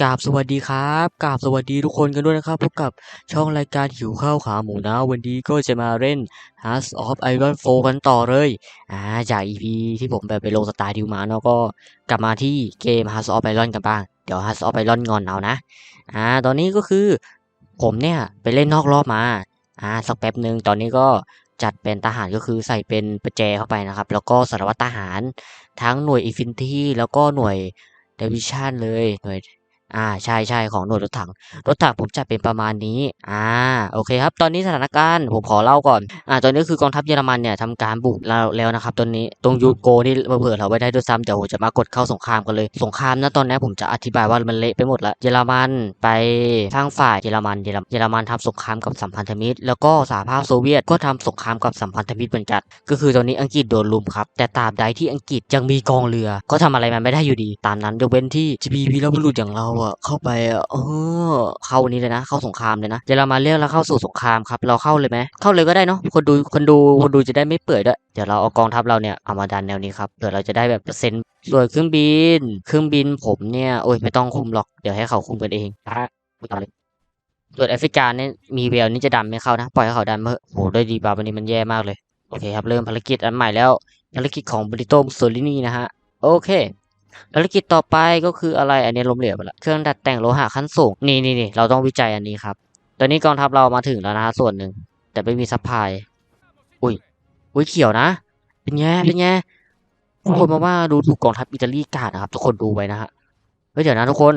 กราบสวัสดีครับกราบสวัสดีทุกคนกันด้วยนะครับพบกับช่องรายการหิวข้าวขาหมูนะ วันนี้ก็จะมาเล่น Has t of Iron 4 กันต่อเลยอ่าจาก EP ที่ผมแบบไปลงสไตล์ดิวมาเนาะก็กลับมาที่เกม Has t of Iron กันบ้าง เดี๋ยว Has t of Iron งอนเอานะอ่าตอนนี้ก็คือ ผมเนี่ยไปเล่นนอกรอบมา อ่าสักแป๊บหนึ่งตอนนี้ก็จัดเป็นทหารก็คือใส่เป็นประแจเข้าไปนะครับ แล้วก็สารวัตรทหารทั้งหน่วยอินฟินที่แล้วก็หน่วยเดวิชันเลยหน่วย อ่าใช่ใช่ของหน่วยรถถัง รถถังผมจัดเป็นประมาณนี้ อ่าโอเคครับ ตอนนี้สถานการณ์ผมขอเล่าก่อน อ่า ตอนนี้คือกองทัพเยอรมันเนี่ยทำการบุกเราแล้วนะครับ ตอนนี้ตรงยูโกนี่เผื่อเราไว้ได้ด้วยซ้ำเดี๋ยวผมจะมากดเข้าสงครามกันเลย สงครามนะตอนนี้ผมจะอธิบายว่ามันเละไปหมดแล้วเยอรมันไปทางฝ่ายเยอรมันเยอรมันทำสงครามกับสัมพันธมิตร แล้วก็สหภาพโซเวียตก็ทำสงครามกับสัมพันธมิตรเหมือนกันก็คือตอนนี้อังกฤษโดนลุมครับ แต่ตราบใดที่อังกฤษยังมีกองเรือ ก็ทำอะไรมันไม่ได้อยู่ดี ตามนั้นยกเว้นที่จะมีวีรบุรุษอย่างเราอะเข้าไปอะเออเข้านี้เลยนะ เข้าสงครามเลยนะเดี๋ยวเรามาเรียกแล้วเข้าสู่สงครามครับ เราเข้าเลยไหมเข้าเลยก็ได้เนาะคนดูคนดูคนดูจะได้ไม่เปื่อยด้วยเดี๋ยวเราเอากองทัพเราเนี่ยเอามาดันแนวนี้ครับเผื่อเราจะได้แบบเปอร์เซ็นต์ส่วนเครื่องบิน เครื่องบินผมเนี่ยโอ้ยไม่ต้องคุมหรอกเดี๋ยวให้เขาคุมกันเองนะไม่ต้องเลยส่วนแอฟริกาเนี่ยมีเวลนี่จะดันไม่เข้านะ ปล่อยให้เขาดันมาเถอะโหด้วยดีบาวันนี้มันแย่มากเลย โอเคครับ เริ่มภารกิจอันใหม่แล้ว ภารกิจของบริโตมโซลินีนะฮะ โอเค ภารกิจต่อไปก็คืออะไรอันนี้ล้มเหลวไปละเครื่องดัดแต่งโลหะขั้นสูงนี่นี่นี่เราต้องวิจัยอันนี้ครับ ตอนนี้กองทัพเรามาถึงแล้วนะฮะส่วนหนึ่งแต่ไม่มีซัพพลายอุ้ยอุ้ยเขียวนะ เป็นไงเป็นไงทุกคนมาว่าดูถูกกองทัพอิตาลีกาดนะครับ ทุกคนดูไว้นะฮะเฮ้ยเดี๋ยวนะทุกคน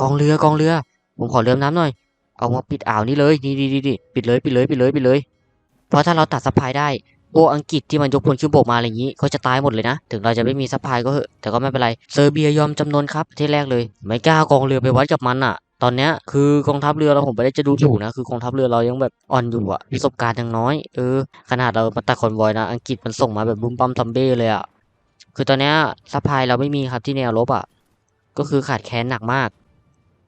กองเรือกองเรือ ผมขอเรือมน้ำหน่อย เอามาปิดอ่าวนี่เลยนี่นี่นี่นี่ปิดเลยปิดเลยปิดเลยปิดเลย เพราะถ้าเราตัดซัพพลายได้ พวกอังกฤษที่มันยกพลขึ้นบกมาอะไรอย่างนี้เขาจะตายหมดเลยนะ ถึงเราจะไม่มีซัพพลายก็เหอะแต่ก็ไม่เป็นไรเซอร์เบียยอมจำนนครับประเทศแรกเลย ไม่กล้ากองเรือไปวัดกับมันอะตอนเนี้ยคือกองทัพเรือเราผมไม่ได้จะดูถูกนะ คือกองทัพเรือเรายังแบบอ่อนอยู่อะประสบการณ์ยังน้อยเออขนาดเรามาตัดคอนวอยนะ อังกฤษมันส่งมาแบบบุ้มปั๊มซัมเบ้เลยอะคือตอนเนี้ยซัพพลายเราไม่มีครับที่แนวรบอะก็คือขาดแคลนหนักมาก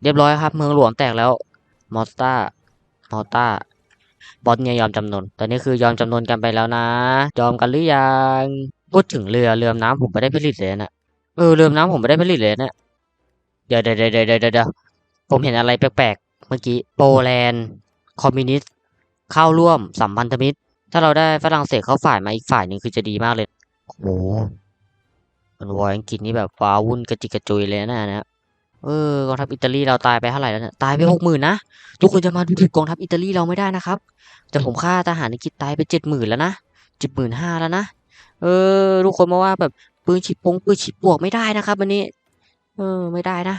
เรียบร้อยครับ เมืองหลวงแตกแล้วมอสตามอต้า บอสเนี่ยยอมจำนนตอนนี้คือยอมจำนนกันไปแล้วนะ ยอมกันหรือยังพูดถึงเรือเรือน้ำผมไม่ได้ผลิตเลยนะเออเรือน้ำผมไม่ได้ผลิตเลยนะเดี๋ยวเดี๋ยวเดี๋ยวเดี๋ยวเดี๋ยวผมเห็นอะไรแปลกๆเมื่อกี้โปแลนด์คอมมิวนิสต์เข้าร่วมสัมพันธมิตร ถ้าเราได้ฝรั่งเศสเข้าฝ่ายมาอีกฝ่ายหนึ่งคือจะดีมากเลยโอ้โหมันวอยอังกฤษนี่แบบว้าวุ่นกระจิกกระจุยเลยนะนะ เออกองทัพอิตาลีเราตายไปเท่าไหร่แล้วเนี่ยตายไปหกหมื่นนะทุกคนจะมาดูถูกกองทัพอิตาลีเราไม่ได้นะครับแต่ผมฆ่าทหารอังกฤษตายไปเจ็ดหมื่นแล้วนะเจ็ดหมื่นห้าแล้วนะเออทุกคนมาว่าแบบปืนฉีดปงปืนฉีดปวกไม่ได้นะครับวันนี้ เออ ไม่ได้นะ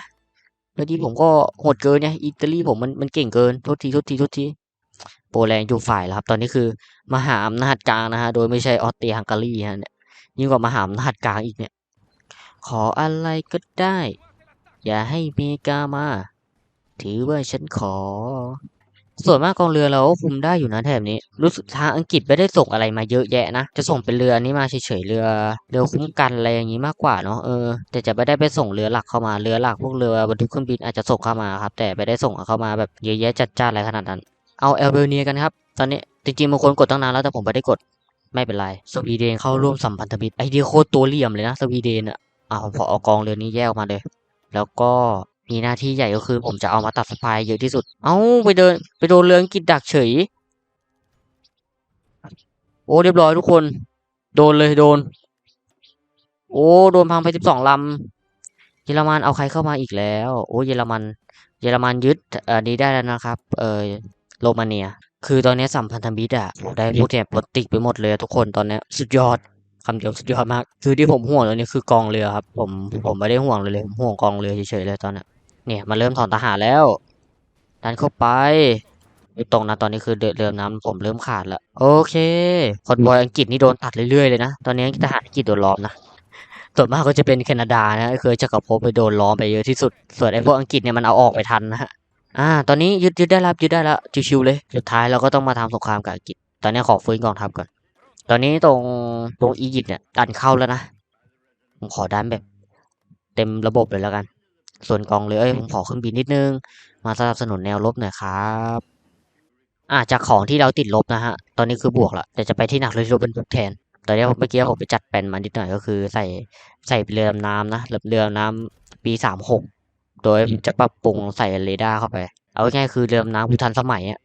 พอดีผมก็โหดเกินเนี่ยอิตาลีผมมันมันเก่งเกินโทษทีโทษทีโทษทีโปแลนด์อยู่ฝ่ายแล้วครับ ตอนนี้คือมหาอำนาจกลางนะฮะโดยไม่ใช่ออสเตรียฮังการีฮะเนี่ยยิ่งกว่ามหาอำนาจกลางอีกเนี่ย ขออะไรก็ได้ อย่าให้เมกามา ถือว่าฉันขอ ส่วนมากกองเรือเราก็คุมได้อยู่นะแถบนี้ รู้สึกทางอังกฤษไม่ได้ส่งอะไรมาเยอะแยะนะ จะส่งเป็นเรือนี้มาเฉยๆเรือ เรือคุ้มกันอะไรอย่างนี้มากกว่าเนาะเออ แต่จะไม่ได้ไปส่งเรือหลักเข้ามาเรือหลักพวกเรือบรรทุกเครื่องบินอาจจะส่งเข้ามาครับ แต่ไม่ได้ส่งเข้ามาแบบเยอะแยะจัดจ้านอะไรขนาดนั้น เอาเอลเบเนียกันครับ ตอนนี้จริงๆบางคนกดตั้งนานแล้วแต่ผมไม่ได้กดไม่เป็นไรสวีเดนเข้าร่วมสัมพันธมิตรไอเดียโคตรตัวเหลี่ยมเลยนะสวีเดนอะอ่าผมขอเอากองเรือนี้แยกออกมาเลย แล้วก็มีหน้าที่ใหญ่ก็คือผมจะเอามาตัดสปายเยอะที่สุด เอ้าไปเดิน ไปโดนเรืออังกฤษดักเฉย โอ้เรียบร้อยทุกคน โดนเลยโดน โอ้โดนพังไปสิบสองลำเยอรมันเอาใครเข้ามาอีกแล้ว โอ้เยอรมัน เยอรมันยึดอันนี้ได้แล้วนะครับ เออโรมาเนีย คือตอนนี้สัมพันธมิตรอะได้พวกแถบปลดติกไปหมดเลยทุกคนตอนเนี้ยสุดยอด คำเดียวสุดยอดมาก คือที่ผมห่วงตอนนี้คือกองเรือครับ ผมผมไม่ได้ห่วงเลยเลยผมห่วงกองเรือเฉยๆเลยตอนนี้เนี่ยมาเริ่มถอนทหารแล้ว ดันเข้าไปตรงนะตอนนี้คือเดือดเรือน้ำผมเริ่มขาดแล้วโอเคคอนวอยอังกฤษนี่โดนตัดเรื่อยๆเลยนะตอนนี้ทหารอังกฤษโดนล้อมนะส่วนมากก็จะเป็นแคนาดานะเคยจักรภพไปโดนล้อมไปเยอะที่สุด ส่วนไอ้พวกอังกฤษเนี่ยมันเอาออกไปทันนะฮะอ่า ตอนนี้ยึดยึดได้แล้วยึดได้แล้วชิวๆเลย สุดท้ายเราก็ต้องมาทำสงครามกับอังกฤษ ตอนนี้ขอฟื้นกองทัพก่อน ตอนนี้ตรงตรงอียิปต์เนี่ยดันเข้าแล้วนะ ผมขอดันแบบ เต็มระบบเลยแล้วกัน ส่วนกองเรือเอ้ยผมขอเครื่องบินนิดนึง มาสนับสนุนแนวรบหน่อยครับอ่าจากของที่เราติดลบนะฮะ ตอนนี้คือบวกละแต่จะไปที่หนักเลยลบเป็นบวกแทนตอนนี้ผมเมื่อกี้ผมไปจัดแปลนมานิดหน่อยก็คือใส่ใส่เรือดำน้ำนะเรือดำน้ำปีสามหกโดยจะปรับปรุงใส่เรดาร์เข้าไป เอาง่ายคือเรือดำน้ำกูทันสมัยอะ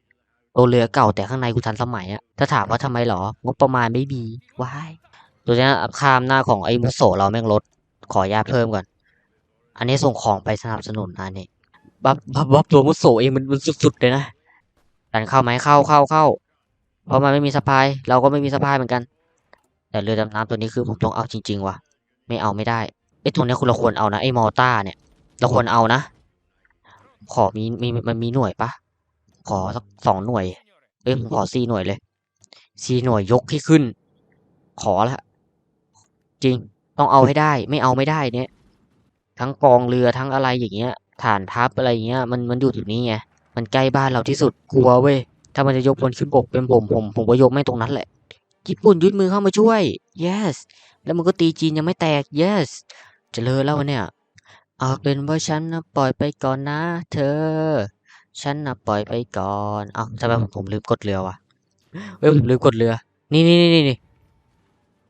ตัวเรือเก่าแต่ข้างในกูทันสมัยอะถ้าถามว่าทำไมหรองบประมาณไม่มีว้ายตัวนี้ยค่าอำนาของไอ้มุสโซเราแม่งลดขออนุญาเพิ่มก่อน อันนี้ส่งของไปสนับสนุนนะนี่บัฟบัฟบัฟตัวมุสโซเองมันมันสุดๆเลยนะดันเข้าไหมเข้าเข้าเข้า เพราะมันไม่มีสะพาย เราก็ไม่มีสะพายเหมือนกัน แต่เรือดำน้ำตัวนี้คือผมต้องเอาจริง ๆว่ะไม่เอาไม่ได้ไอ้ตัวนี้คุณเราควรเอานะไอ้มอต้าเนี่ย เราควรเอานะ ขอมีมีมันมีหน่วยปะ ขอสักสองหน่วย เอ้ยผมขอสี่หน่วยเลยสี่หน่วยยกให้ขึ้น ขอละ จริง ต้องเอาให้ได้ ไม่เอาไม่ได้เนี่ย ทั้งกองเรือทั้งอะไรอย่างเงี้ย ฐานทัพอะไรเงี้ย มันมันอยู่ตรงนี้ไง มันใกล้บ้านเราที่สุด กลัวเว้ย ถ้ามันจะยกบนขึ้นบกเป็นผมผม ผมก็ยกไม่ตรงนั้นแหละ ญี่ปุ่นยืดมือเข้ามาช่วย yes แล้วมันก็ตีจีนยังไม่แตก yes จะเลอแล้ววะเนี่ย เอาเป็นว่าฉันปล่อยไปก่อนนะ เธอ ฉันนะปล่อยไปก่อนเอ้าทำไมผมผมลืมกดเรือวะเฮ้ยผมลืมกดเรือนี่นี่นี่นี่นี่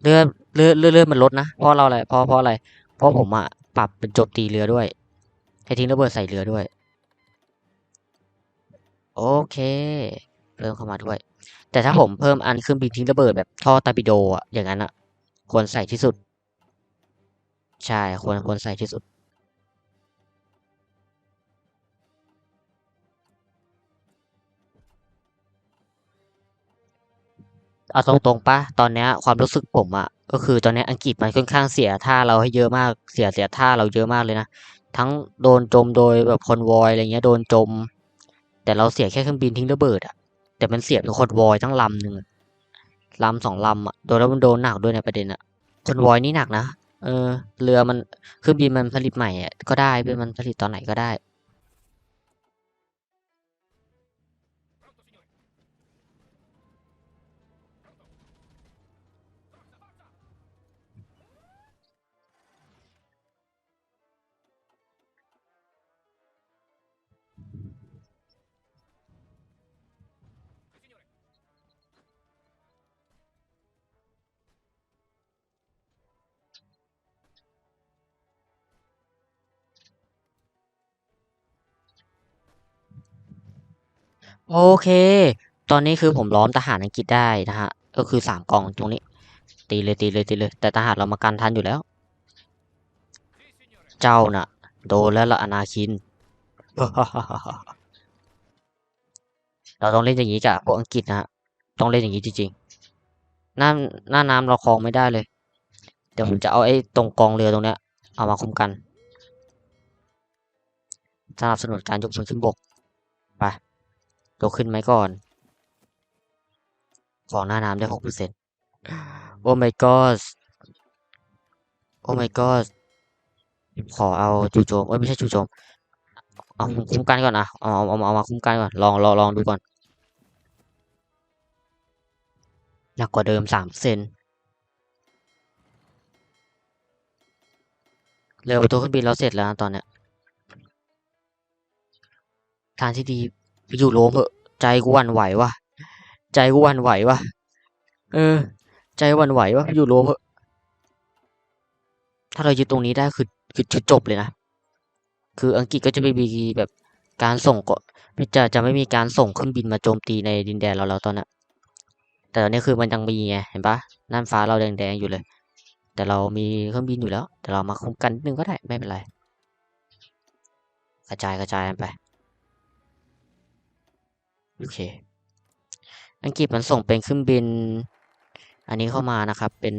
เรือเรือเรือเรือมันลดนะเพราะเราอะไรเพราะเพราะอะไร เพราะผมอะปรับเป็นโจมตีเรือด้วยให้ทิ้งระเบิดใส่เรือด้วย โอเค เพิ่มเข้ามาด้วย แต่ถ้าผมเพิ่มอันเครื่องบินทิ้งระเบิดแบบท่อตาปิโดอะอย่างนั้นอะควรใส่ที่สุด ใช่ควรควรใส่ที่สุด เอาตรงๆปะตอนเนี้ยความรู้สึกผมอะก็คือตอนนี้อังกฤษมันค่อนข้างเสียท่าเราให้เยอะมากเสียเสียท่าเราเยอะมากเลยนะทั้งโดนจมโดยแบบคอนวอยอะไรเงี้ยโดนจม แต่เราเสียแค่เครื่องบินทิ้งระเบิดอะแต่มันเสียเป็นคอนวอยทั้งลำหนึ่งลำสองลำอะโดนแล้วมันโดนหนักด้วยในประเด็นอะคอนวอยนี่หนักนะเออเรือมันเครื่องบินมันผลิตใหม่อะก็ได้เพื่อมันผลิตตอนไหนก็ได้ โอเค ตอนนี้คือผมล้อมทหารอังกฤษได้นะฮะ ก็คือสามกองตรงนี้ ตีเลยตีเลยตีเลย แต่ทหารเรามากันทันอยู่แล้ว เจ้าน่ะ โดนแล้วละอนาคิน เราต้องเล่นอย่างนี้กับพวกอังกฤษนะฮะ ต้องเล่นอย่างนี้จริงๆ หน้าหน้าน้ำเราคลองไม่ได้เลย เดี๋ยวผมจะเอาไอ้ตรงกองเรือตรงเนี้ย เอามาคุมกันสนับสนุนการยกชนขึ้นบก ไป ยกขึ้นไหมก่อน ของหน้าน้ำได้หกเปอร์เซ็นต์โอ้ my god โอ้ my god ขอเอาจู่โจมเอ้ยไม่ใช่จู่โจม เอาคุ้มกันก่อนนะเอาเอาเอาเอามาคุ้มกันก่อน ลองลองลองดูก่อน หนักกว่าเดิมสามเซนเรือประตูเครื่องบินเราเสร็จแล้วนะตอนเนี้ยทางที่ดี ไปอยู่โรมเถอะใจกูวันไหววะใจกูวันไหววะเออ ใจวันไหววะไปอยู่โรมเถอะถ้าเรายึดตรงนี้ได้คือคือคือจบเลยนะคืออังกฤษก็จะไม่มีแบบการส่งก็จะจะไม่มีการส่งเครื่องบินมาโจมตีในดินแดนเราแล้วตอนนี้แต่ตอนนี้คือมันยังมีไงเห็นปะน่านฟ้าเราแดงๆอยู่เลย แต่เรามีเครื่องบินอยู่แล้ว แต่เรามาคุมกันนิดนึงก็ได้ไม่เป็นไร กระจายกระจายกันไป โอเค อังกฤษมันส่งเป็นเครื่องบิน อันนี้เข้ามานะครับ เป็น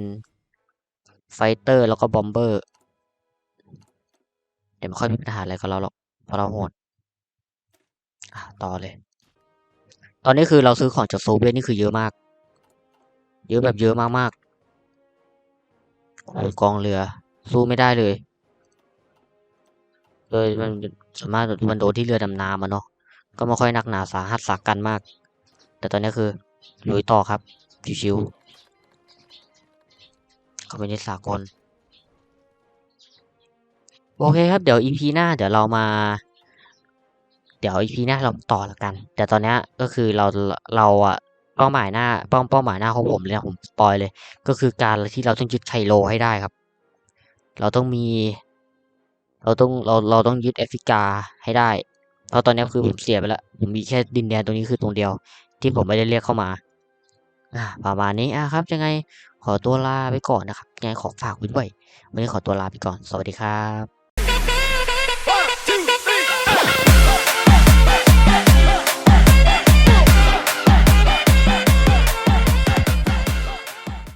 ไฟเตอร์แล้วก็บอมเบอร์ เดี๋ยวไม่ค่อยมีปัญหาอะไรกับเราหรอกเพราะเราโหดอะต่อเลย ตอนนี้คือเราซื้อของจากโซเวียตนี่คือเยอะมาก เยอะแบบเยอะมากๆโอ้กองเรือ สู้ไม่ได้เลยโดยมันส่วนมากมันโดนที่เรือดำน้ำอะเนาะ ก็ไม่ค่อยหนักหนาสาหัสสากันมาก แต่ตอนนี้คือลุยต่อครับ ชิวๆเขาเป็นนิสากลโอเคครับ เดี๋ยวอีพีหน้า เดี๋ยวเรามา เดี๋ยวอีพีหน้าเราต่อละกัน แต่ตอนนี้ก็คือเราเราอะเป้าหมายหน้าเป้าเป้าหมายหน้าของผมเลยนะผมสปอยเลย ก็คือการที่เราต้องยึดไคโลให้ได้ครับ เราต้องมี เราต้องเราเราต้องยึดแอฟริกาให้ได้ เพราะตอนนี้คือผมเสียไปแล้วผมมีแค่ดินแดนตรงนี้คือตรงเดียว ที่ผมไม่ได้เรียกเข้ามาอ่าประมาณนี้อะครับยังไงขอตัวลาไปก่อนนะครับยังไงขอฝากไว้ด้วยวันนี้ขอตัวลาไปก่อน สวัสดีครับ